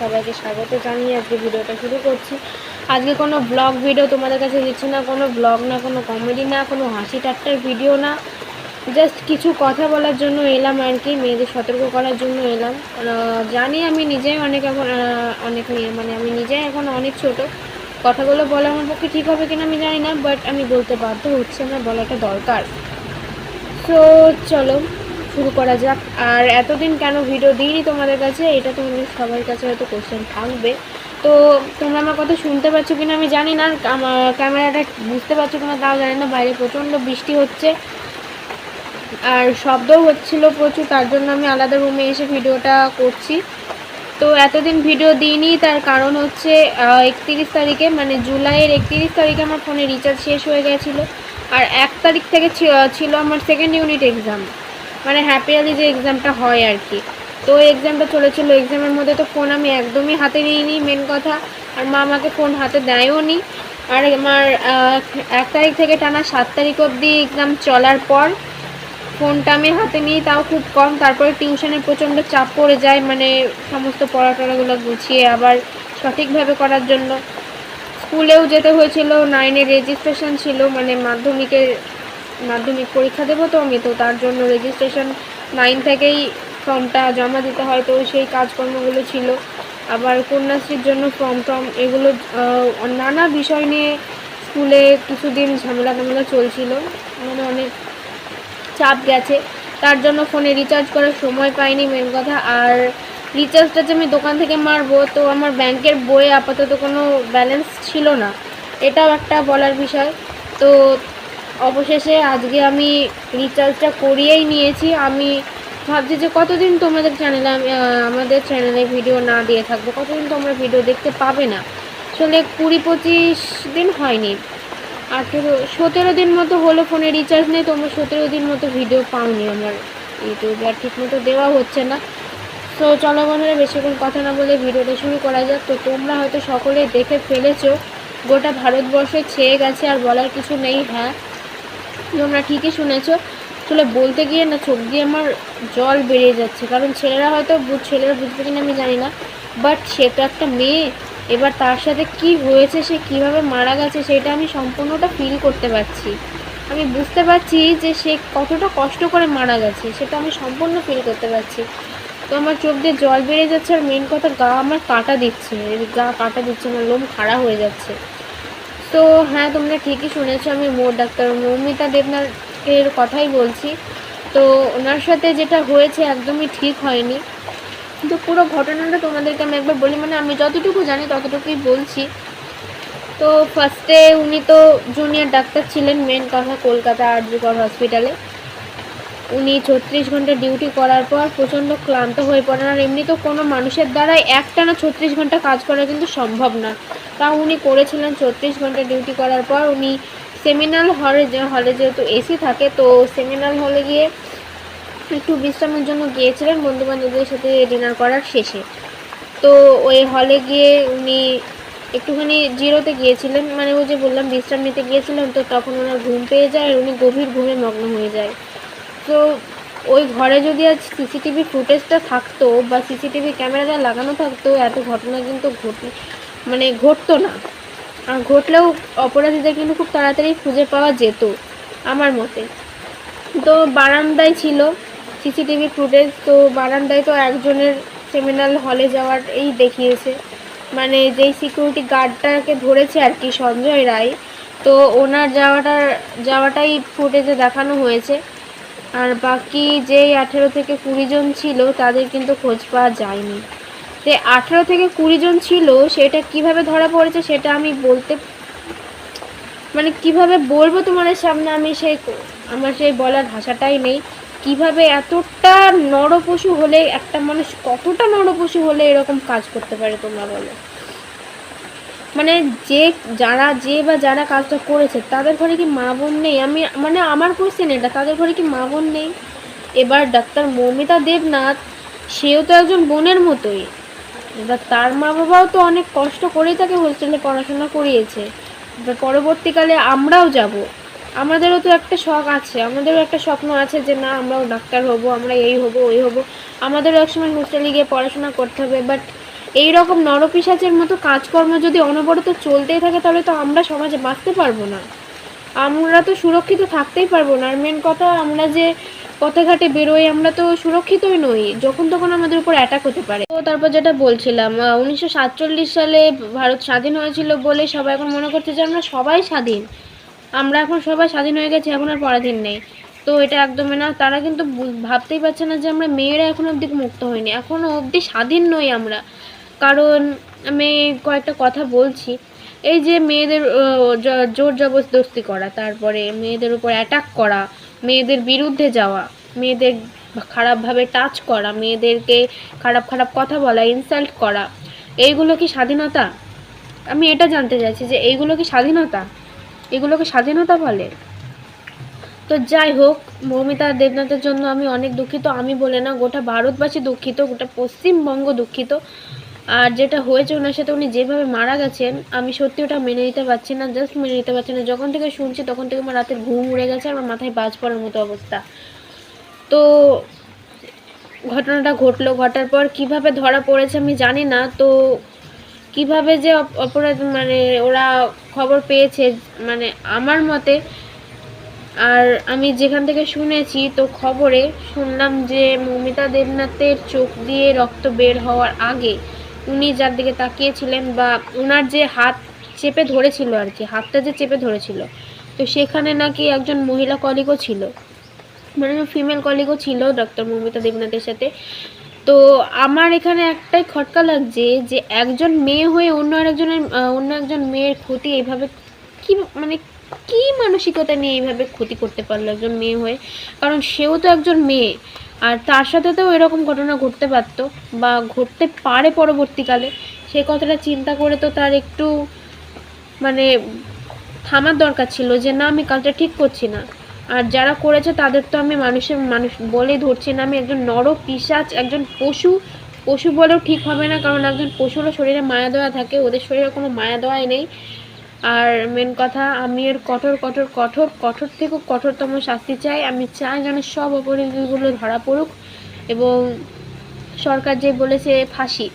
সবাইকে স্বাগত জানিয়ে আজকে ভিডিওটা শুরু করছি। আজকে কোনো ব্লগ ভিডিও তোমাদের কাছে দিচ্ছি না, কোনো ব্লগ না, কোনো কমেডি না, কোনো হাসি ঠাট্টার ভিডিও না। জাস্ট কিছু কথা বলার জন্য এলাম আর কি, মেয়েদের সতর্ক করার জন্য এলাম। জানি আমি নিজেই অনেক এখন অনেক মেয়ে মানে আমি নিজেই এখন অনেক ছোট। কথাগুলো বলা আমার পক্ষে ঠিক হবে কিনা আমি জানি না বাট আমি বলতে বাধ্য হচ্ছে, আমার বলাটা দরকার। তো চলো। শুরু করা যাক। আর এতদিন কেন ভিডিও দিইনি তোমাদের কাছে? এটা তোমাদের সবার কাছে হয়তো কোশ্চেন থাকবে। তো তোমরা আমার কথা শুনতে পাচ্ছ কিনা আমি জানি না। ক্যামেরাটা বুঝতে পারছ কিনা তাও জানি না। বাইরে প্রচণ্ড বৃষ্টি হচ্ছে। আর শব্দও হচ্ছিল প্রচুর, তার জন্য আমি আলাদা রুমে এসে ভিডিওটা করছি। তো এতদিন ভিডিও দিইনি, তার কারণ হচ্ছে একত্রিশ তারিখে মানে জুলাইয়ের একত্রিশ তারিখে আমার ফোনে রিচার্জ শেষ হয়ে গেছিল। আর এক তারিখ থেকে ছিল আমার সেকেন্ড ইউনিট এক্সাম মানে হ্যাপি আলি যে এক্সামটা হয় আর কি তো এক্সামটা চলেছিল। এক্সামের মধ্যে তো ফোন আমি একদমই হাতে নিইনি মেন কথা। আর মা আমাকে ফোন হাতে দেয়ও নি। আর আমার এক তারিখ থেকে টানা সাত তারিখ অবধি এক্সাম চলার পর ফোনটা আমি হাতে নিই, তাও খুব কম। তারপরে টিউশনে প্রচণ্ড চাপ পড়ে যায় মানে সমস্ত পড়াটড়াগুলো গুছিয়ে আবার সঠিকভাবে করার জন্য। স্কুলেও যেতে হয়েছিল নাইনের রেজিস্ট্রেশন ছিল মানে মাধ্যমিকের মাধ্যমিক পরীক্ষা দেবো তো আমি, তো তার জন্য রেজিস্ট্রেশন নাইন থেকেই ফর্মটা জমা দিতে হয়। তো সেই কাজকর্মগুলো ছিল। আবার কন্যাশ্রীর জন্য ফর্ম টর্ম এগুলো নানা বিষয় নিয়ে স্কুলে কিছুদিন ঝামেলা টামেলা চলছিল। মানে অনেক চাপ গেছে। তার জন্য ফোনে রিচার্জ করার সময় পাইনি মেন কথা। আর রিচার্জটা যে আমি দোকান থেকে মারবো, তো আমার ব্যাংকের বইয়ে আপাতত কোনো ব্যালেন্স ছিল না। এটাও একটা বলার বিষয়। তো অবশেষে আজকে আমি রিচার্জটা করিয়েই নিয়েছি। আমি ভাবছি যে কতদিন তোমাদের চ্যানেলে আমি আমাদের চ্যানেলে ভিডিও না দিয়ে থাকব? কতদিন তোমরা ভিডিও দেখতে পাবে না? আসলে কুড়ি পঁচিশ দিন হয়নি। আঠেরো, সতেরো দিন মতো হলো ফোনে রিচার্জ নেই, তোমরা সতেরো দিন মতো ভিডিও পাওনি। আমার ইউটিউবে আর ঠিক মতো দেওয়া হচ্ছে না। তো চলো বন্ধুরা, বেশিক্ষণ কথা না বলে ভিডিওটা শুরু করা যাক। তো তোমরা হয়তো সকলে দেখে ফেলেছো, গোটা ভারতবর্ষে ছেয়ে গেছে আর বলার কিছু নেই হ্যাঁ। তোমরা ঠিকই শুনেছো। আসলে বলতে গিয়ে না, চোখ দিয়ে আমার জল বেরিয়ে যাচ্ছে। কারণ ছেলেরা হয়তো ছেলেরা বুঝবে কিনা আমি জানি না। বাট সে তো একটা মেয়ে। এবার তার সাথে কি হয়েছে, সে কীভাবে মারা গেছে, সেটা আমি সম্পূর্ণটা ফিল করতে পারছি। আমি বুঝতে পারছি যে সে কতটা কষ্ট করে মারা গেছে, সেটা আমি সম্পূর্ণ ফিল করতে পারছি। তো আমার চোখ দিয়ে জল বেরিয়ে যাচ্ছে আর মেন কথা গা আমার কাটা দিচ্ছে। গা কাটা দিচ্ছে আমার লোম খাড়া হয়ে যাচ্ছে। তো হ্যাঁ তোমরা ঠিকই শুনেছো, আমি মোর ডাক্তার মৌমিতা দেবনাথ এর কথাই বলছি। তো ওনার সাথে যেটা হয়েছে একদমই ঠিক হয়নি। কিন্তু পুরো ঘটনাটা তোমাদেরকে আমি একবার বলি মানে আমি যতটুকু জানি ততটুকুই বলছি। তো ফার্স্টে উনি তো জুনিয়র ডাক্তার ছিলেন মেন কথা কলকাতা আরজিকর হসপিটালে উনি ছত্রিশ ঘণ্টা ডিউটি করার পর প্রচণ্ড ক্লান্ত হয়ে পড়েন, আর এমনি তো কোনো মানুষের দ্বারাই একটানা ছত্রিশ ঘণ্টা কাজ করা কিন্তু সম্ভব না তা উনি করেছিলেন ছত্রিশ ঘণ্টা ডিউটি করার পর উনি সেমিনাল হলে হলে যেহেতু এসি থাকে, তো সেমিনাল হলে গিয়ে একটু বিশ্রামের জন্য গিয়েছিলেন বন্ধু বান্ধবদের সাথে ডিনার করার শেষে। তো ওই হলে গিয়ে উনি একটুখানি জিরোতে গিয়েছিলেন মানে ওই যে বললাম বিশ্রাম নিতে গিয়েছিলেন, তো তখন ওনার ঘুম পেয়ে যায়, উনি গভীর ঘুমে মগ্ন হয়ে যায়। তো ওই ঘরে যদি আজ সিসিটিভি ফুটেজটা থাকতো বা সিসিটিভি ক্যামেরাটা লাগানো থাকতো, এত ঘটনা কিন্তু ঘট মানে ঘটতো না। আর ঘটলেও অপরাধীদের কিন্তু খুব তাড়াতাড়ি খুঁজে পাওয়া যেত আমার মতে। তো বারান্দায় ছিল সিসিটিভি ফুটেজ, তো বারান্দায় তো একজনের সেমিনাল হলে যাওয়ার এই দেখিয়েছে। মানে যেই সিকিউরিটি গার্ডটাকে ধরেছে আর কি সঞ্জয় রায়, তো ওনার যাওয়াটার যাওয়াটাই ফুটেজে দেখানো হয়েছে। আর বাকি যেই আঠেরো থেকে কুড়ি জন ছিল, তাদের কিন্তু খোঁজ পাওয়া যায়নি। যে আঠেরো থেকে কুড়ি জন ছিল, সেটা কীভাবে ধরা পড়েছে সেটা আমি বলতে মানে কীভাবে বলব তোমাদের সামনে আমি সেই, আমার সেই বলার ভাষাটাই নেই। কীভাবে এতটা নরপশু হলে, একটা মানুষ কতটা নরপশু হলে এরকম কাজ করতে পারে তোমরা বলো? মানে যে, যারা যে বা যারা কাজটা করেছে, তাদের ঘরে কি মা বোন নেই? আমি মানে আমার কোশ্চেন এটা, তাদের ঘরে কি মা বোন নেই? এবার ডাক্তার মৌমিতা দেবনাথ, সেও তো একজন বোনের মতোই। এবার তার মা বাবাও তো অনেক কষ্ট করেই তাকে হোস্টেলে পড়াশোনা করিয়েছে। এবার পরবর্তীকালে আমরাও যাব। আমাদেরও তো একটা শখ আছে, আমাদেরও একটা স্বপ্ন আছে যে না, আমরাও ডাক্তার হব, আমরা এই হব, ওই হব। আমাদেরও একসময় হোস্টেলে গিয়ে পড়াশোনা করতে হবে বাট এই রকম নরপিসাচের মতো কাজকর্ম যদি অনবরত চলতেই থাকে, তাহলে তো আমরা সমাজে বাঁচতে পারব না। আমরা তো সুরক্ষিত থাকতেই পারব না। আর মেন কথা, আমরা যে পথে ঘাটে বেরোই, আমরা তো সুরক্ষিতই নই, যখন তখন আমাদের উপর অ্যাটাক হতে পারে। তো তারপর যেটা বলছিলাম উনিশশো সাতচল্লিশ সালে ভারত স্বাধীন হয়েছিল বলে সবাই এখন মনে করছে যে আমরা সবাই স্বাধীন। আমরা এখন সবাই স্বাধীন হয়ে গেছি, এখন আর পরাধীন নেই। তো এটা একদমই না, তারা কিন্তু ভাবতেই পারছে না যে আমরা মেয়েরা এখনও অবধি মুক্ত হইনি এখনও অবধি স্বাধীন নই আমরা। কারণ আমি কয়েকটা কথা বলছি, এই যে মেয়েদের জোর জবরদস্তি করা, তারপরে মেয়েদের উপর অ্যাটাক করা মেয়েদের বিরুদ্ধে যাওয়া, মেয়েদের খারাপভাবে টাচ করা, মেয়েদেরকে খারাপ খারাপ কথা বলা ইনসাল্ট করা, এইগুলো কি স্বাধীনতা? আমি এটা জানতে চাইছি যে এইগুলো কি স্বাধীনতা? এগুলোকে স্বাধীনতা বলে? তো যাই হোক, মৌমিতা দেবনাথের জন্য আমি অনেক দুঃখিত। আমি বলে না, গোটা ভারতবাসী দুঃখিত, গোটা পশ্চিমবঙ্গ দুঃখিত। আর যেটা হয়েছে ওনার সাথে উনি যেভাবে মারা গেছেন, আমি সত্যি ওটা মেনে নিতে পারছি না জাস্ট মেনে নিতে পারছি না। যখন থেকে শুনছি তখন থেকে আমার রাতের ঘুম উড়ে গেছে আমার মাথায় বাজ পড়ার মতো অবস্থা। তো ঘটনাটা ঘটলো, ঘটার পর কীভাবে ধরা পড়েছে আমি জানি না। তো কীভাবে যে অপ- অপরাধ মানে ওরা খবর পেয়েছে মানে আমার মতে, আর আমি যেখান থেকে শুনেছি, তো খবরে শুনলাম যে মৌমিতা দেবনাথের চোখ দিয়ে রক্ত বের হওয়ার আগে উনি যার দিকে তাকিয়েছিলেন বা ওনার যে হাত চেপে ধরেছিল আর কি, হাতটা যে চেপে ধরেছিল, তো সেখানে নাকি একজন মহিলা কলিগও ছিল মানে ফিমেল কলিগও ছিল ডক্টর মৌমিতা দেবনাথের সাথে। তো আমার এখানে একটাই খটকা লাগছে যে একজন মেয়ে হয়ে অন্য আরেকজনের অন্য একজন মেয়ের ক্ষতি এইভাবে কি মানে কি মানসিকতা নিয়ে এইভাবে ক্ষতি করতে পারল একজন মেয়ে হয়ে? কারণ সেও তো একজন মেয়ে। আর তার সাথে তো এরকম ঘটনা ঘটতে পারতো বা ঘটতে পারে পরবর্তীকালে। সেই কথাটা চিন্তা করে তো তার একটু মানে থামার দরকার ছিল যে, না, আমি কাজটা ঠিক করছি না। আর যারা করেছে তাদের তো আমি মানুষের, মানুষ বলে ধরছি না। আমি একজন নর পিসাচ একজন পশু পশু বলেও ঠিক হবে না। কারণ একজন পশুরও শরীরে মায়া দেওয়া থাকে, ওদের শরীরে কোনো মায়া দেওয়াই নেই। আর মেন কথা, আমি এর কঠোর কঠোর কঠোর কঠোর থেকেও কঠোরতম শাস্তি চাই। আমি চাই যেন সব অপরাধীগুলো ধরা পড়ুক এবং সরকার যে বলেছে ফাঁসি।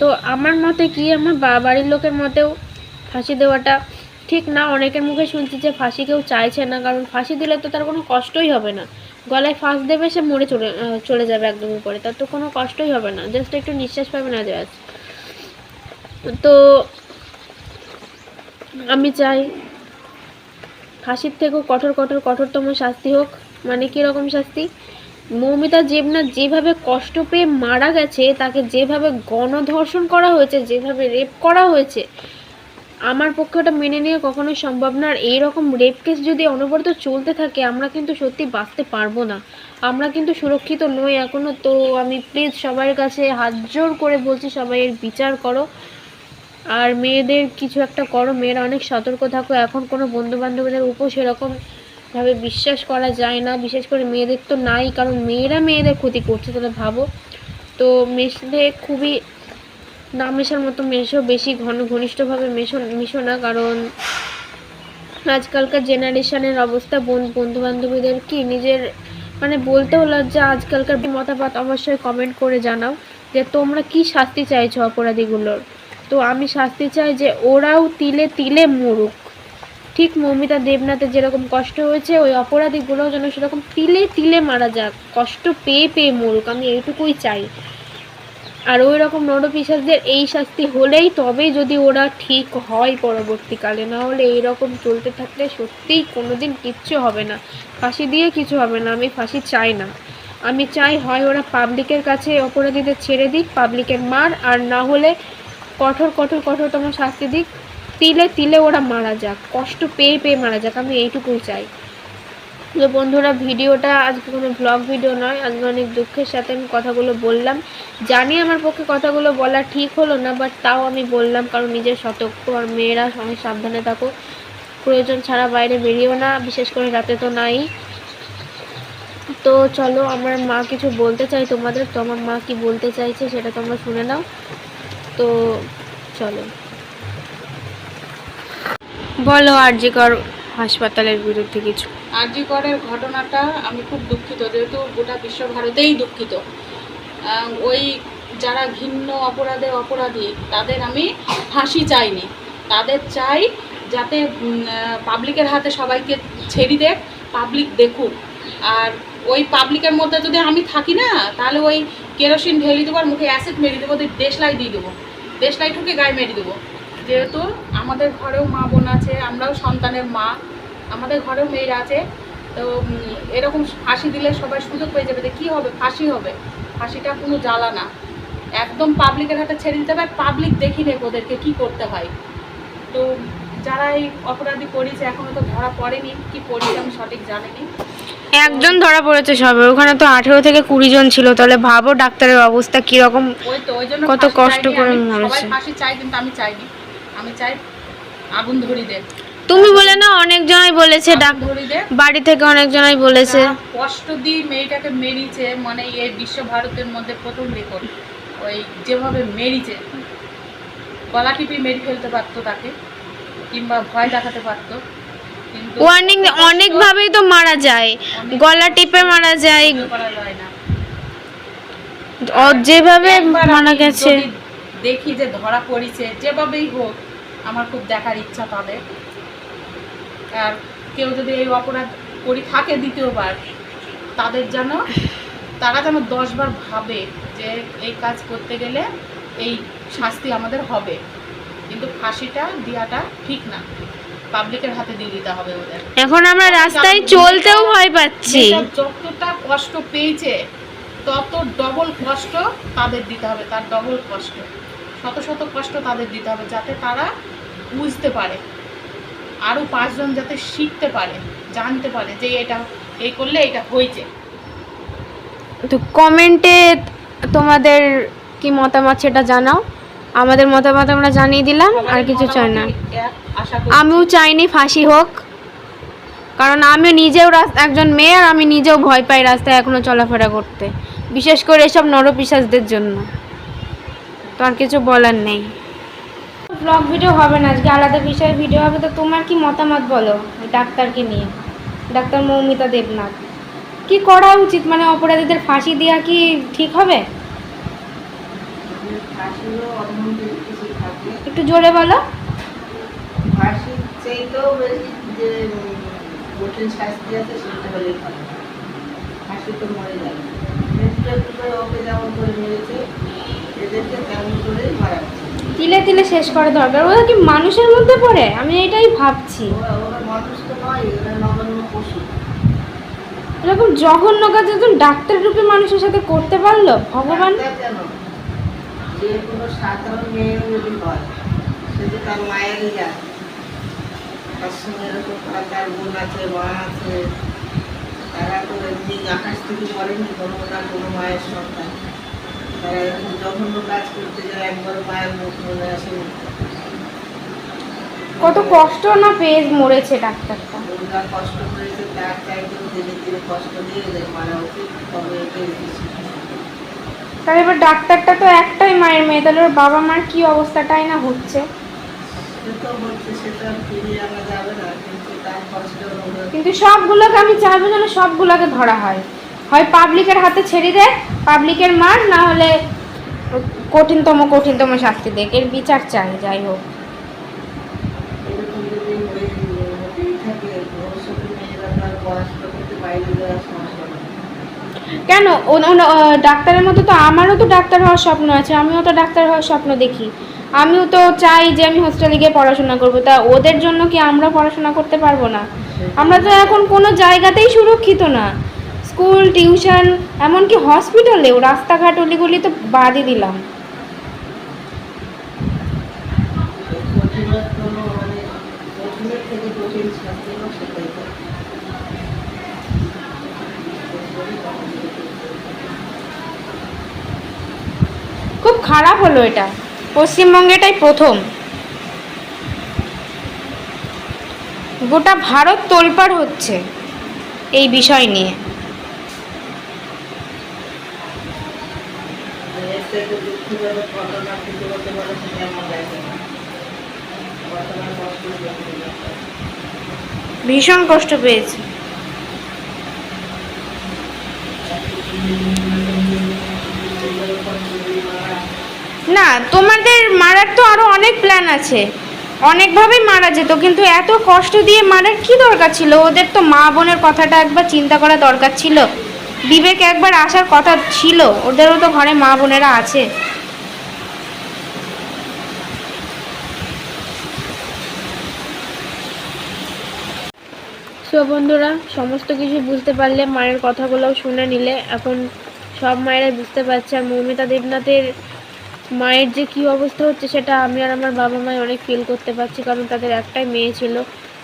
তো আমার মতে কি, আমার বাড়ির লোকের মতেও ফাঁসি দেওয়াটা ঠিক না। অনেকের মুখে শুনছি যে ফাঁসি কেউ চাইছে না, কারণ ফাঁসি দিলে তো তার কোনো কষ্টই হবে না। গলায় ফাঁস দেবে, সে মরে চলে চলে যাবে একদম উপরে। তার তো কোনো কষ্টই হবে না। জাস্ট একটু নিঃশ্বাস পাবে না দেওয়া তো আমি চাই ফাঁসির থেকেও কঠোর কঠোর কঠোরতম শাস্তি হোক। মানে কীরকম শাস্তি? মৌমিতা দেবনাথ যেভাবে কষ্ট পেয়ে মারা গেছে, তাকে যেভাবে গণধর্ষণ করা হয়েছে, যেভাবে রেপ করা হয়েছে, আমার পক্ষে ওটা মেনে নিয়ে কখনোই সম্ভব না। আর এইরকম রেপ কেস যদি অনবরত চলতে থাকে, আমরা কিন্তু সত্যি বাঁচতে পারব না। আমরা কিন্তু সুরক্ষিত নই এখনও। তো আমি প্লিজ সবার কাছে হাত জোর করে বলছি, সবাই এর বিচার করো। আর মেয়েদের কিছু একটা করো, মেয়েরা অনেক সতর্ক থাকো। এখন কোনো বন্ধু বান্ধবীদের উপর সেরকম ভাবে বিশ্বাস করা যায় না। বিশেষ করে মেয়েদের তো নাই, কারণ মেয়েরা মেয়েদের ক্ষতি করছে তাহলে ভাবো। তো মেশলে খুবই না মেশার মতো মেশো, বেশি ঘন, ঘনিষ্ঠভাবে মেশো, মিশো না। কারণ আজকালকার জেনারেশনের অবস্থা বন্ধু বান্ধবীদের কি? নিজের মানে বলতেও লজ্জা, আজকালকার মতামত অবশ্যই কমেন্ট করে জানাও যে তোমরা কি শাস্তি চাইছো অপরাধীগুলোর? তো আমি শাস্তি চাই যে ওরাও তিলে তিলে মরুক। ঠিক মৌমিতা দেবনাথের যেরকম কষ্ট হয়েছে, ওই অপরাধীগুলোও যেন সেরকম তিলে তিলে মারা যাক, কষ্ট পেয়ে পেয়ে মরুক, আমি এইটুকুই চাই। আর ওই রকম নরপিসাসদের এই শাস্তি হলেই তবেই যদি ওরা ঠিক হয় পরবর্তীকালে না হলে এইরকম চলতে থাকলে সত্যিই কোনোদিন কিচ্ছু হবে না। ফাঁসি দিয়ে কিছু হবে না, আমি ফাঁসি চাই না। আমি চাই হয় ওরা পাবলিকের কাছে অপরাধীদের ছেড়ে দিক, পাবলিকের মার, আর না হলে কঠোর কঠোর কঠোরতম শাস্তি দিক। তিলে তিলে ওরা মারা যাক। কষ্ট পেয়ে পেয়ে মারা যাক। আমি এইটুকুই চাই। তো বন্ধুরা, ভিডিওটা আজকে কোনো ব্লগ ভিডিও নয়। আজকে অনেক দুঃখের সাথে আমি কথাগুলো বললাম। জানি আমার পক্ষে কথাগুলো বলা ঠিক হলো না বাট তাও আমি বললাম, কারণ নিজের সতর্ক আর মেয়েরা অনেক সাবধানে থাকো। প্রয়োজন ছাড়া বাইরে বেরিয়েও না, বিশেষ করে রাতে তো নাই। তো চলো, আমার মা কিছু বলতে চাই তোমাদের। তো আমার মা কি বলতে চাইছে সেটা তোমরা শুনে নাও। তো চলো। বলো, আরজিকর হাসপাতালের বিরুদ্ধে কিছু। আরজিকরের ঘটনাটা আমি খুব দুঃখিত, যেহেতু গোটা বিশ্বভারতেই দুঃখিত। ওই যারা ঘিন্ন অপরাধে অপরাধী, তাদের আমি ফাঁসি চাইনি। তাদের চাই যাতে পাবলিকের হাতে সবাইকে ছেড়ে দেখ পাবলিক দেখুক। আর ওই পাবলিকের মধ্যে যদি আমি থাকি না, তাহলে ওই কেরোসিন ঢেলে দেবো আর মুখে অ্যাসিড মেরে দেবো দেশলাই দিয়ে দেবো। দেশলাই ঠুকে গায়ে মেরে দেবো। যেহেতু আমাদের ঘরেও মা বোন আছে, আমরাও সন্তানের মা, আমাদের ঘরেও মেয়েরা আছে, তো এরকম ফাঁসি দিলে সবাই সুযোগ পেয়ে যাবে যে কী হবে, ফাঁসি হবে। ফাঁসিটা কোনো জ্বালা না। একদম পাবলিকের হাতে ছেড়ে দিতে হবে পাবলিক দেখি নেব ওদেরকে কী করতে হয়। তো, যারা এই অপরাধী করেছে এখনও তো ধরা পড়েনি, কি করেছে আমি সঠিক জানিনি। একজন ধরা পড়েছে সবে ওখানে তো আঠেরো থেকে কুড়ি জন ছিল তাহলে ভাবো ডাক্তারের অবস্থা কীরকম কত কষ্ট করে কিন্তু আমি চাই আগুন ধরি দে। তুমি বলে না অনেকজনাই বলেছে বাড়ি থেকে অনেকজনাই বলেছে। কষ্ট দিয়ে মেয়েটাকে মেরিছে মানে এই বিশ্বভারতের মধ্যে প্রথম রেকর্ড ওই যেভাবে মেরিছে গলা টিপি মেরে ফেলতে পারতো তাকে কিংবা ভয় দেখাতে পারতো। ওয়ার্নিং অনেকভাবেই তো মারা যায়। গলা টিপে মারা যায়। যেভাবে মারা গেছে। দেখি যে ধরা পড়েছে যেভাবেই হোক আমার খুব দেখার ইচ্ছা তাদের আর কেউ যদি এই অপরাধ করি থাকে দ্বিতীয়বার তাদের যেন তারা যেন দশবার ভাবে যে এই কাজ করতে গেলে এই শাস্তি আমাদের হবে। কিন্তু ফাঁসিটা দেওয়াটা ঠিক না। পাবলিকের হাতে দিয়ে দিতে হবে ওদের। এখন আমরা রাস্তায় চলতেও ভয় পাচ্ছি। যতটা কষ্ট পেয়েছে তত ডবল কষ্ট তাদের দিতে হবে তার ডবল কষ্ট। শত শত কষ্ট তাদের দিতে হবে যাতে তারা বুঝতে পারে আরও পাঁচজন যাতে শিখতে পারে জানতে পারে যে এটা এই করলে এটা হয়েছে। তো কমেন্টে তোমাদের কি মতামত সেটা জানাও। আমাদের মতামত আমরা জানিয়ে দিলাম, আর কিছু চাই না। আমিও চাইনি ফাঁসি হোক, কারণ আমিও নিজেও রাস্তা একজন মেয়ে আর আমি নিজেও ভয় পাই রাস্তায় এখনও চলাফেরা করতে। বিশেষ করে এসব নরপিশাচদের জন্য। তো আর কিছু বলার নেই। ব্লগ ভিডিও হবে না, আজকে আলাদা বিষয়ে ভিডিও হবে, তো তোমার কি মতামত বলো ডাক্তারকে নিয়ে? ডাক্তার মৌমিতা দেবনাথ। কি করা উচিত? মানে অপরাধীদের ফাঁসি দেওয়া কি ঠিক হবে ফাঁসিরও অন্য কিছু থাকে একটু জোরে বলো। তিলে তিলে শেষ করা দরকার। ওরা কি মানুষের মধ্যে পড়ে? আমি এটাই ভাবছি। এরকম জঘন্য কাজ। একজন ডাক্তার রূপে মানুষের সাথে করতে পারল? ভগবান? যে কোনো সাধারণ মেয়ে যদি হয় যে তার মায়েরই যায় তার সঙ্গে এরকম তার তার বোন আছে মা আছে। তারা তো এমনি আকাশ থেকে পড়েনি কোনো না কোনো মায়ের সন্তান। তারা এরকম জঘন্য কাজ করতে যায় একবার মায়ের মুখ মনে আসে কত কষ্ট না পেয়ে মরেছে ডাক্তারটা। দুর্গা কষ্ট করেছে তার চাইতেও ধীরে ধীরে কষ্ট দিয়ে এদের মারা উচিত তবে এটাই তাহলে এবার ডাক্তারটা তো একটাই মায়ের মেয়ে তাহলে ওর বাবা মার কি অবস্থাটাই না হচ্ছে? তো হচ্ছে সেটা ফিরিয়ে আনা যাবে না কিন্তু তার কষ্ট কিন্তু সবগুলোকে আমি চাইব যেন সবগুলোকে ধরা হয়। হয় পাবলিকের হাতে ছেড়ে দেয় পাবলিকের মার না হলে কঠিনতম কঠিনতম শাস্তি দেখ। এর বিচার চাই যাই হোক। কেন? ডাক্তারের মতো তো আমারও তো ডাক্তার হওয়ার স্বপ্ন আছে আমিও তো ডাক্তার হওয়ার স্বপ্ন দেখি। আমিও তো চাই যে আমি হোস্টেলে গিয়ে পড়াশোনা করব। তা ওদের জন্য কি আমরা পড়াশোনা করতে পারব না? আমরা তো এখন কোনো জায়গাতেই সুরক্ষিত না। স্কুল, টিউশন, এমনকি হসপিটালেও রাস্তাঘাট, অলিগলি তো বাদই দিলাম। খুব খারাপ হলো এটা। পশ্চিমবঙ্গে এটাই প্রথম। গোটা ভারত তোলপাড় হচ্ছে এই বিষয় নিয়ে। এর থেকে দুঃখজনক আছে। অনেকভাবেই মারা যেত, কিন্তু এত কষ্ট দিয়ে মারার কি দরকার ছিল? ওদের তো মা বোনের কথাটা একবার চিন্তা করা দরকার ছিল। বিবেক একবার আসার কথা ছিল, ওদেরও তো ঘরে মা বোনেরা আছে। সো বন্ধুরা, সমস্ত কিছু বুঝতে পারলে মায়ের কথাগুলোও শুনে নিলে। এখন সব মায়েরাই বুঝতে পারছে, আর মৌমিতা দেবনাথের মায়ের যে কী অবস্থা হচ্ছে সেটা আমি আর আমার বাবা মাই অনেক ফিল করতে পারছি, কারণ তাদের একটাই মেয়ে ছিল।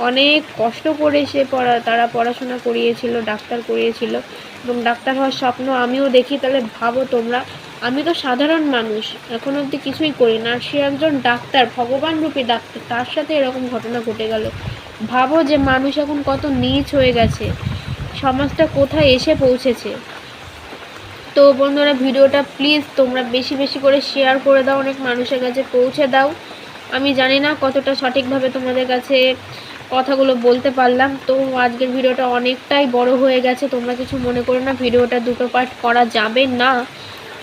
অনেক কষ্ট করে সে পড়া, তারা পড়াশোনা করিয়েছিল, ডাক্তার করিয়েছিল এবং ডাক্তার হওয়ার স্বপ্ন আমিও দেখি। তাহলে ভাবো তোমরা, আমি তো সাধারণ মানুষ, এখন অবধি কিছুই করি না। সে একজন ডাক্তার, ভগবান রূপী ডাক্তার, তার সাথে এরকম ঘটনা ঘটে গেল। ভাবো যে মানুষ এখন কত নীচ হয়ে গেছে, সমাজটা কোথায় এসে পৌঁছেছে। তো বন্ধুরা, ভিডিওটা প্লিজ তোমরা বেশি বেশি করে শেয়ার করে দাও, অনেক মানুষের কাছে পৌঁছে দাও। আমি জানি না কতটা সঠিকভাবে তোমাদের কাছে কথাগুলো বলতে পারলাম। তো আজকের ভিডিওটা অনেকটাই বড় হয়ে গেছে, তোমরা কিছু মনে করো না, ভিডিওটা দুটো পার্ট করা যাবে না।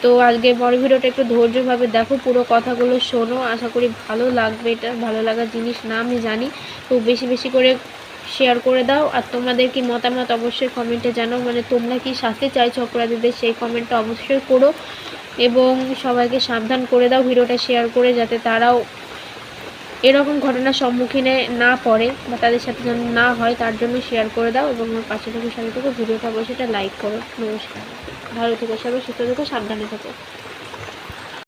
তো আজকে বড় ভিডিওটা একটু ধৈর্যভাবে দেখো, পুরো কথাগুলো শোনো। আশা করি ভালো লাগবে এটা, ভালো লাগার জিনিস না, আমি জানি। তো বেশি বেশি করে শেয়ার করে দাও। আর তোমাদের কি মতামত অবশ্যই কমেন্টে জানাও। মানে তোমরা কি শাস্তি চাইছো অপরাধীদের, সেই কমেন্টটা অবশ্যই করো। এবং সবাইকে সাবধান করে দাও ভিডিওটা শেয়ার করে, যাতে তারাও এরকম ঘটনার সম্মুখীনে না পড়ে বা তাদের সাথে যেন না হয়, তার জন্য শেয়ার করে দাও। এবং আমার পাশে থেকে সাথে থেকে ভিডিওটা অবশ্যই লাইক করো। নমস্কার। ভালো থেকো সবাই, সুস্থ থেকো, সাবধানে থেকো।